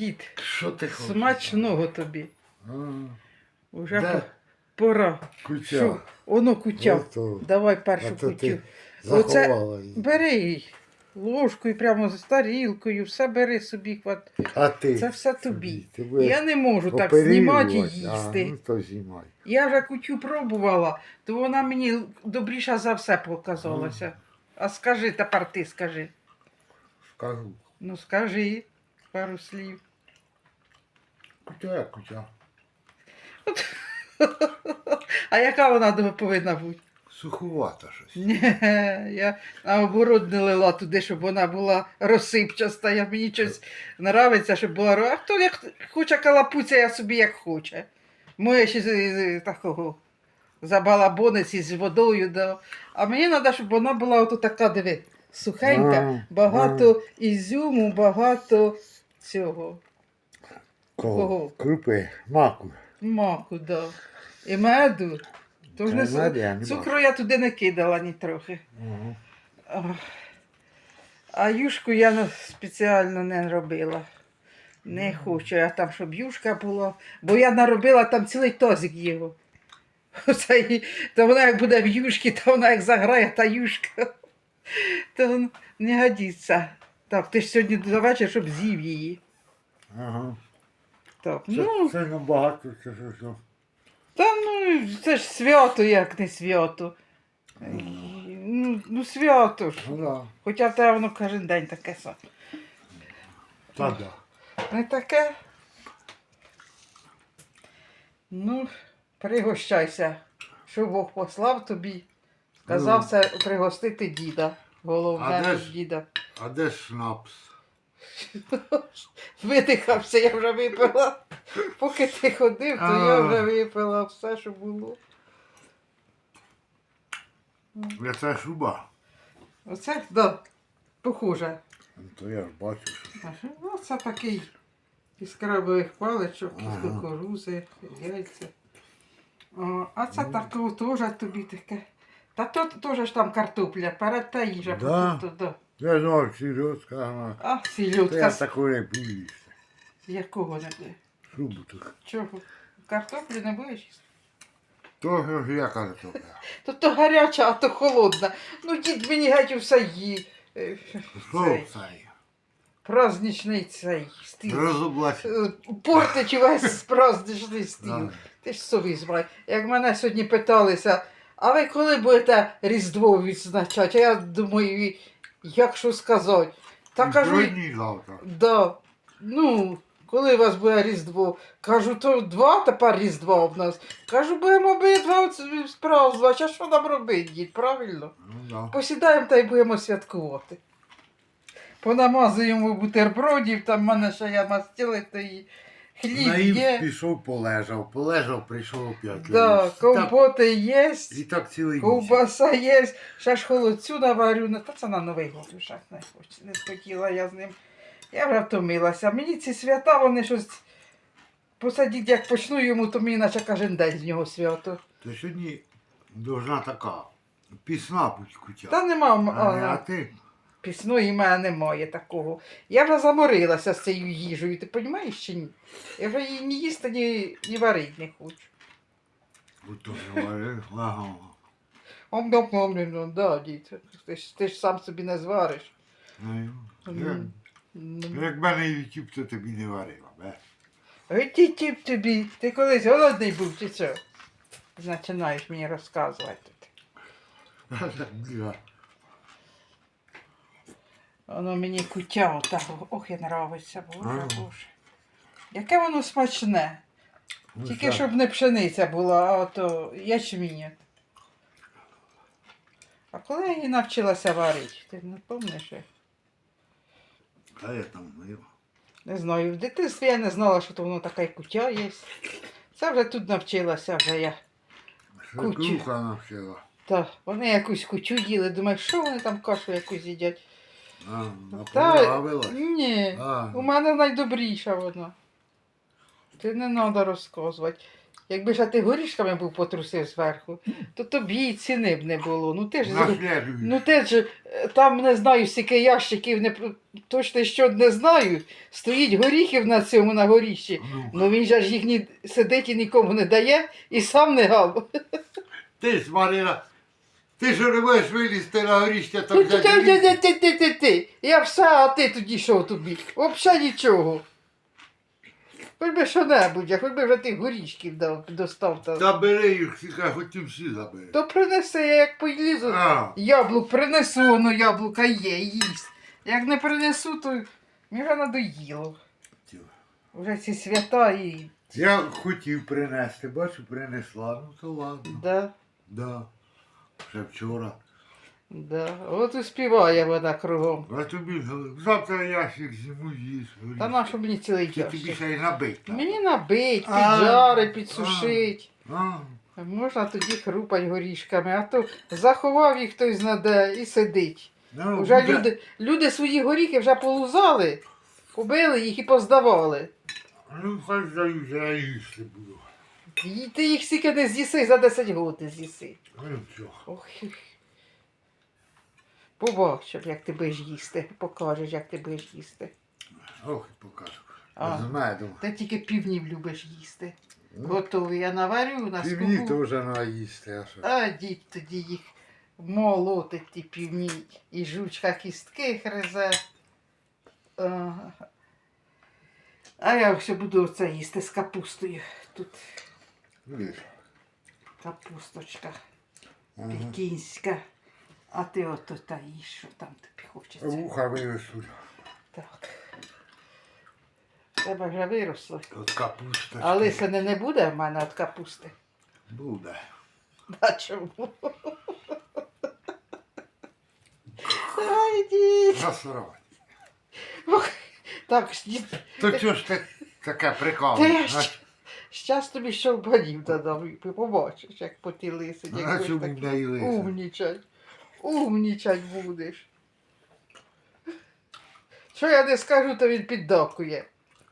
Дід, Що ти хочеш? смачного тобі. А, Уже Де? пора. Кутя. Що? Воно кутя. Ото. Давай А першу то кутю. ти Оце її. Бери її. Ложкою, прямо з тарілкою, все бери собі. хват. А ти? Це все тобі. Ти будеш Я не можу так знімати і А, їсти. ну то знімай. Я вже кутю пробувала, то вона мені добріша за все показалася. А скажи, тепер ти скажи. Скажу. Ну скажи пару слів. Кутя, як кутя. А яка вона повинна бути? Сухувата щось. Ні, я наоборот не лила туди, щоб вона була розсипчаста. Я мені щось нравиться, щоб була А хто як хоче калапуця, я собі як хоче. Моє ще такого забалабонець із водою. Да. А мені треба, щоб вона була ото така, диви, сухенька, багато ізюму, багато цього Кого? Крупи, маку. маку, да. І меду. То ж Та я не Цукру я туди не кидала ні трохи. Ах. А юшку я спеціально не робила. Не хочу я там, щоб юшка була, бо я наробила там цілий тозик його. Оце, і- то вона як буде в юшки, то вона як заграє та юшка. То не годиться. Так, ти ж сьогодні до вечора, щоб з'їв її. Ага. Так, Це, ну, це набагато, це що, що. та ну, це ж свято, як не свято. Ну, ну свято ж. Ну да. Хоча тебе воно кожен день таке саме. Та да. Не таке. Ну, пригощайся, що Бог послав тобі. Сказав Ну. це пригостити діда. Головне А де ж ж? діда. А де шнапс? Видихався, я вже випила. Поки ти ходив, то я вже випила все, що було. Це шуба. Оце, да, похоже. То я ж бачу, що. Ну, це такий із крабових паличок, із Ага. кукурузи, яйця. О, а це Ну. теж тобі таке. Та то теж там картопля, перед та їжа. Да? потім то- да. Я знаю, сільотка, вона. А, сільотка, я з такого не буду їсти. якого не буде? Шубу так. Чого? Картоплю не будеш їсти? То ж яка не то. То то гаряча, а то холодна. Ну, дід мені геть все ї. е, Що цей, це? Праздничний цей стіл. Розоблачить. Е, Портить увесь праздничний стіл. Ти ж совість май. Як мене сьогодні питалися, а ви коли будете Різдво відзначати? А я думаю, що сказати? Та кажу, Сьогодні і завтра. да, ну, коли у вас буде Різдво? Кажу, то два тепер Різдва в нас. Кажу, будемо обидва справжувати. А що нам робити, дід, правильно? Ну да. Посідаємо та й будемо святкувати. Понамазуємо бутербродів, там в мене ще я мастили, то і хліб Наїв, є. пішов, полежав, полежав, прийшов опять. Да. Компоти є, І так цілий місяць. ковбаса є, ще ж холодцю наварю. Ну, Та це на Новий год вже не хочу. Не схотіла я з ним. Я вже втомилася. Мені ці свята, вони щось. Посадіть, як почну йому, то мені наче кожен день з нього свято. То сьогодні должна така пісна кутя. Та нема. м- А, а а, ти? Пісної в мене немає такого. Я вже заморилася з цією їжею, ти розумієш чи ні? Я вже її ні їсти, ні, ні варити не хочу. Ом-дом-дом, да, дід. Ти ж, ти ж сам собі не звариш. Ну, як- Якби не YouTube, то тобі не варила. бе. Гетітіп тобі. Ти колись голодний був чи що? Починаєш мені розказувати. Да. Воно мені куття ота. Ох, і нравиться, боже, боже. Яке воно смачне. Ну, Тільки так. щоб не пшениця була, а ото ячмінь. А коли я її навчилася варити? Ти не пам'ятаєш? Та я там ну, Не знаю, в дитинстві я не знала, що то воно така й кутя є. Це вже тут навчилася вже я. Свекруха навчила. Та вони якусь кутю їли. Думаю, що вони там кашу якусь їдять? А, Та, направила. ні, А, у мене найдобріша вона. Ти не треба розказувати. Якби ж ти горішками був потрусив зверху, то тобі і ціни б не було. Ну ти ж Ну ти ж е, там не знаю, скільки ящиків, не точно що не знаю. Стоїть горіхів на цьому на горіщі. Ну, Ну він же ж їх ні, сидить і нікому не дає, і сам не гав. Ти ж, Марина, ти ж не можеш вилізти на горіще, там ти, ти, ти, ти, ти, ти, ти. Я все, а ти тоді що тобі? Взагалі нічого. Хоч би що-небудь, а хоч би вже тих горішків дав, достав. Та. Та бери їх, тільки хотів всі забери. То принеси, я як поїзу. А, Яблук принесу, воно яблука є, їсть. Як не принесу, то мені вже надоїло. Вже ці свята і. я хотів принести, бачу, принесла, ну то ладно. Да, Да. Ще вчора. Да. От і співає вона кругом. А тобі завтра ящик зиму їж. Та на що мені цілий Чи тобі ще й набить? треба? Мені набить, А, піджарить, підсушить. А, Можна тоді хрупать горішками, а то заховав їх хтось знаде і сидить. ну, Вже буде- люди, люди свої горіхи вже полузали, побили їх і поздавали. Ну, хай здаюся, я їсти буду. І ти їх стільки не з'їси, за 10 років з'їси. Ну? Ох. Побачив, як ти будеш їсти. Покажеш, як ти будеш їсти. Ох, покажу. А. З медом. Ти тільки півнів любиш їсти. Готовий я наварю на Півні скобу. теж наїсти, а що? А дід тоді їх молотить ті півні. І жучка кістки хрезе. Ага. А я все буду оце їсти з капустою. Тут Видиш? капусточка Ага. пекінська. А ти ото та їж, що там тобі хочеться. Вуха виростуть. Так. Тебе вже виросло. От капуста. А лисини не буде в мене від капусти. Буде. А чому? Ай, дід. Ох, Так, дід, То чого ж ти таке та я прикалуєш? щ- щас тобі ще вбанів додам, і побачиш, як по ті лисині. А як будеш чому такий в неї? Умнічать. Умнічать будеш. Що я не скажу, то він піддакує.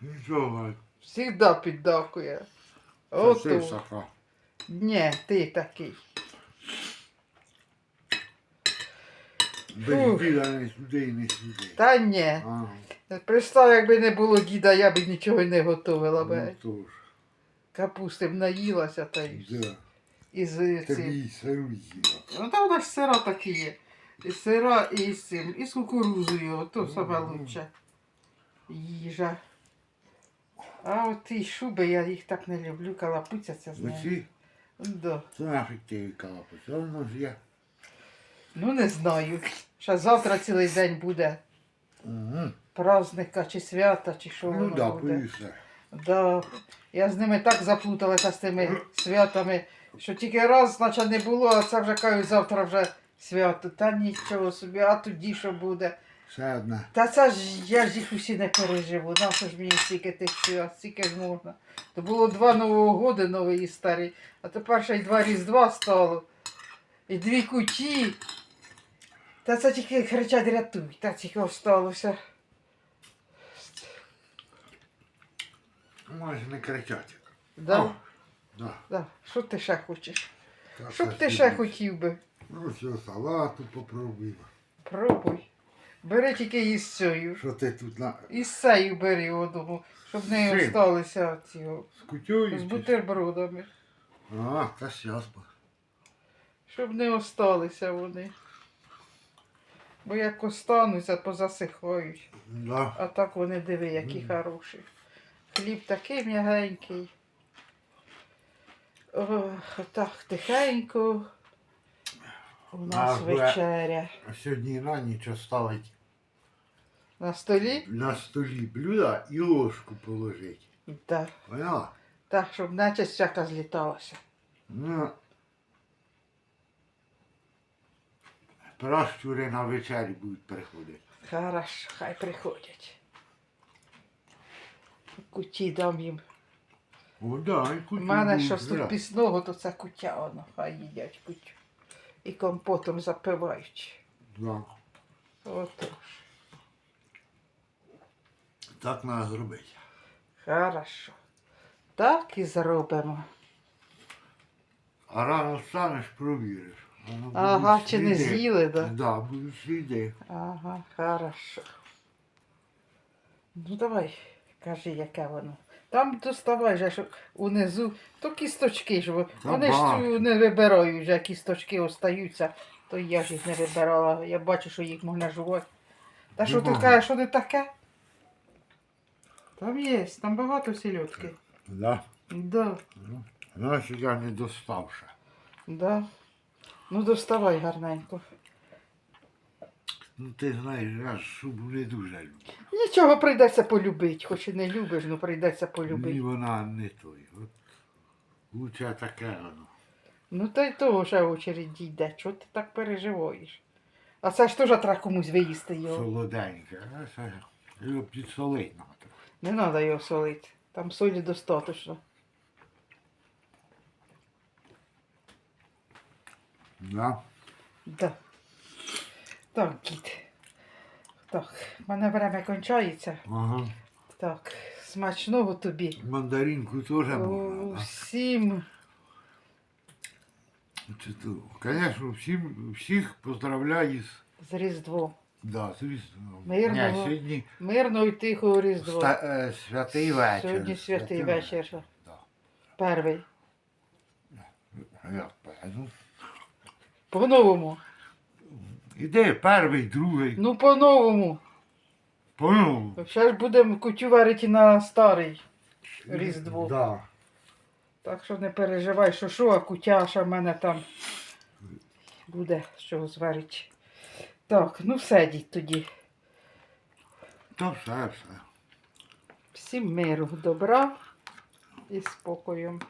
Нічого. Всігда піддакує. Ото. Ні, ти такий. Без біда не сюди і не сюди. Та ні. Ага. Представ, якби не було діда, я б нічого й не готувала Ну би. то ж. Капусти б наїлася та й Да. Із цим. Ну там вона ж сира такі є. І сира, і з цим, і з кукурузою, то саме лучше. Їжа. А от ті шуби, я їх так не люблю, калапуцяться з ними. Да. це нафіг ти калапець. А воно ж є. Ну не знаю. Ще завтра цілий день буде Угу. праздника чи свята, чи що Ну воно да, буде. поїсти. Да. Я з ними так заплуталася з тими святами, що тільки раз, наче не було, а це вже кажуть, завтра вже свято. Та нічого собі, а тоді що буде. Ще одна. Та це ж я ж їх усі не переживу. На що ж мені стільки тих свят, стільки ж можна. То було два Нового года, новий і старий, а тепер ще й два Різдва стало. І дві куті. Та це тільки кричать рятуй, та тільки осталося. Може не кричати. Да? О, Да. Да. Що ти ще хочеш? Так, Що б ти ще хотів би? Ну що, салату попробуємо. Пробуй. Бери тільки із цією. Що ти тут на... Із цією бери одну, щоб не Чим? осталися ці о, з бутербродами. А, та щас. бо. Щоб не осталися вони. Бо як остануться, то позасихають. Да. А так вони диви, які хороші. Хліб такий м'ягенький. Ох, так тихенько. У нас А, ви- вечеря. А сьогодні на ніч оставить На столі? на столі блюда і ложку положить. Так. Поняла? Так, щоб наче всяка зліталася. Ну. Пращури на вечері будуть приходити. Хорошо, хай приходять. Куті дам їм. О, да, У мене будуть що з тут пісного, то це кутя, воно, хай їдять кутю. І компотом запивають. Да. Отож. Так треба зробити. Хорошо. Так і зробимо. А рано станеш, провіриш. Ага, будуть чи не сліди. з'їли, да? Да, будуть сліди. Ага, хорошо. Ну давай, кажи, яке воно. Там доставай же, що унизу, то кісточки ж, Та вони ж цю не вибирають, вже кісточки остаються, то я ж їх не вибирала. Я бачу, що їх можна жувати. Та що ти кажеш, що не таке? Там є, там багато сільотки. Да. Да, Ну, Значить, я не достав ще. да. Ну доставай гарненько. Ну ти знаєш, я шубу не дуже люблю. Нічого прийдеться полюбити, хоч і не любиш, ну прийдеться полюбити. вона не той. От лучше таке воно. Ну та й того ще очередь йде, чого ти так переживаєш? А це ж теж треба комусь виїсти його. Солоденьке. А це його підсолить треба. Не треба його солити. Там солі достатньо. Да. Да. Так. Так, в мене время кончається. Ага. Так, смачного тобі. Мандаринку теж можна. да? Всім Звісно, всім, всіх поздравляю з, з Різдвом. да, з Різдвом. Мирного. Ні, сьогодні Мирного і тихого Різдва. ста, е, святий вечір. Сьогодні святий вечір. Да. Перший. Як певно. По-новому. Іде перший, другий. Ну, по-новому. По-новому. Ще ж будемо кутю варити на старий Різдво. Да. Так що не переживай, що що, а кутяша в мене там буде з чого зварити. Так, ну все, дід тоді. Та все, все. Всім миру, добра і спокою.